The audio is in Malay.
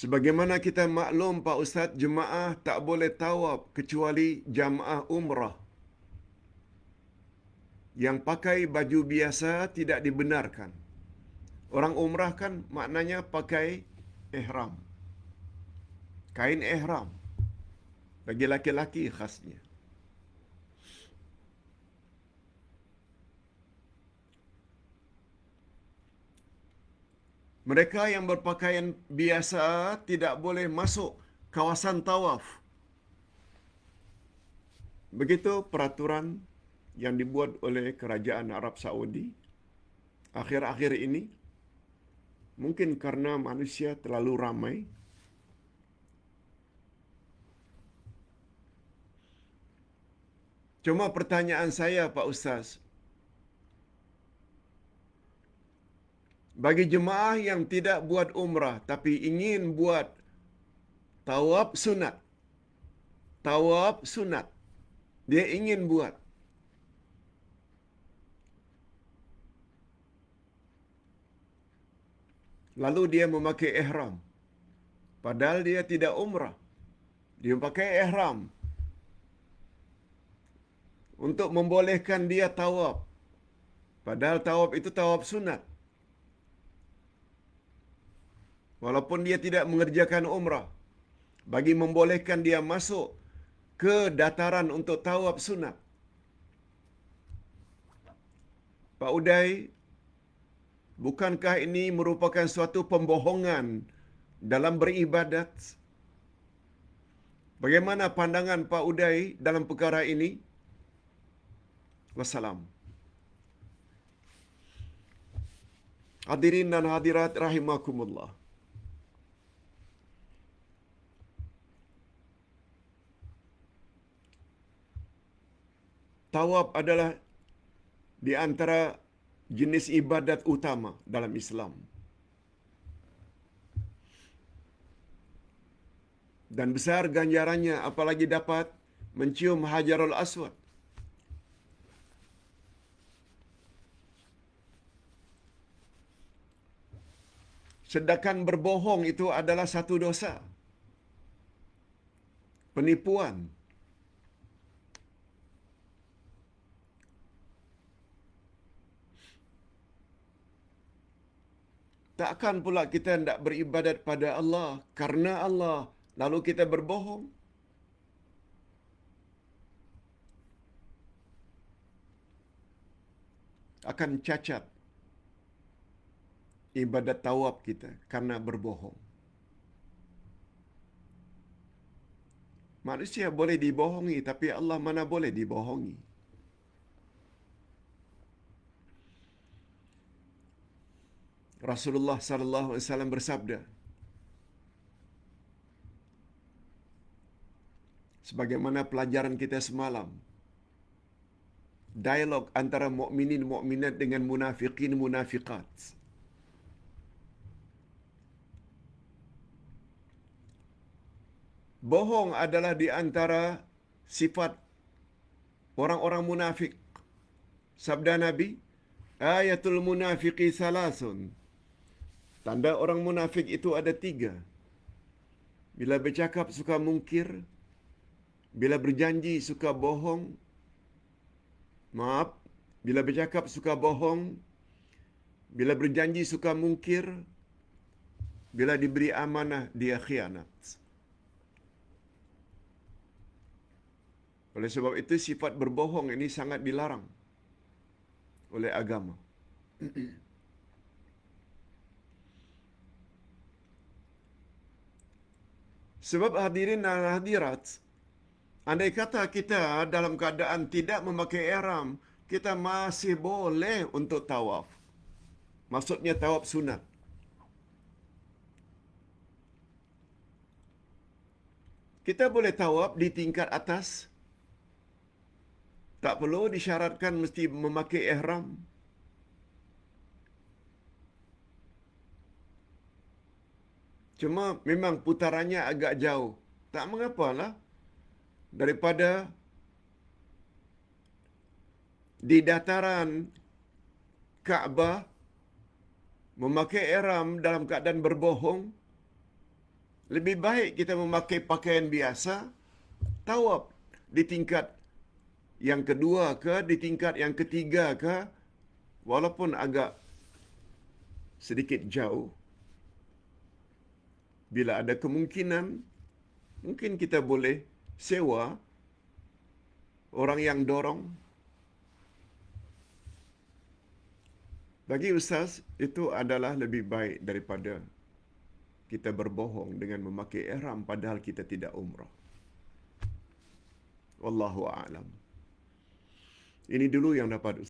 Sebagaimana kita maklum Pak Ustaz, jemaah tak boleh tawaf kecuali jamaah umrah. Yang pakai baju biasa tidak dibenarkan. Orang umrah kan maknanya pakai ihram. Kain ihram. Bagi laki-laki khasnya. Mereka yang berpakaian biasa tidak boleh masuk kawasan tawaf. Begitu peraturan yang dibuat oleh kerajaan Arab Saudi akhir-akhir ini. Mungkin karena manusia terlalu ramai. Cuma pertanyaan saya Pak Ustaz, bagi jemaah yang tidak buat umrah tapi ingin buat tawaf sunat. Tawaf sunat. Dia ingin buat. Lalu dia memakai ihram. Padahal dia tidak umrah. Dia pakai ihram. Untuk membolehkan dia tawaf. Padahal tawaf itu tawaf sunat. Walaupun dia tidak mengerjakan umrah bagi membolehkan dia masuk ke dataran untuk tawaf sunat. Pak Uday, bukankah ini merupakan suatu pembohongan dalam beribadat? Bagaimana pandangan Pak Uday dalam perkara ini? Wassalam. Hadirin dan hadirat rahimakumullah. Tawaf adalah di antara jenis ibadat utama dalam Islam. Dan besar ganjarannya apalagi dapat mencium Hajarul Aswad. Sedangkan berbohong itu adalah satu dosa. Penipuan. Takkan pula kita tidak beribadat pada Allah karena Allah lalu kita berbohong? Akan cacat ibadat tawab kita karena berbohong. Manusia boleh dibohongi tapi Allah mana boleh dibohongi. Rasulullah sallallahu alaihi wasallam bersabda sebagaimana pelajaran kita semalam dialog antara mukminin mukminat dengan munafikin munafiqat Bohong adalah di antara sifat orang-orang munafik. Sabda Nabi, ayatul munafiqi salasun. Tanda orang munafik itu ada tiga. Bila bercakap suka mungkir. Bila berjanji suka bohong. Maaf. Bila bercakap suka bohong. Bila berjanji suka mungkir. Bila diberi amanah dia khianat. Oleh sebab itu sifat berbohong ini sangat dilarang oleh agama. Sebab hadirin dan hadirat, andai kata kita dalam keadaan tidak memakai ihram, kita masih boleh untuk tawaf. Maksudnya tawaf sunat. Kita boleh tawaf di tingkat atas. Tak perlu disyaratkan mesti memakai ihram. Cuma memang putarannya agak jauh. Tak mengapalah. Daripada di dataran Kaabah memakai ihram dalam keadaan berbohong Lebih baik kita memakai pakaian biasa, tawaf di tingkat yang kedua ke, di tingkat yang ketiga ke, walaupun agak sedikit jauh. Bila ada kemungkinan, mungkin kita boleh sewa orang yang dorong. Bagi Ustaz, itu adalah lebih baik daripada kita berbohong dengan memakai ihram padahal kita tidak umrah. Wallahu a'lam. Ini dulu yang dapat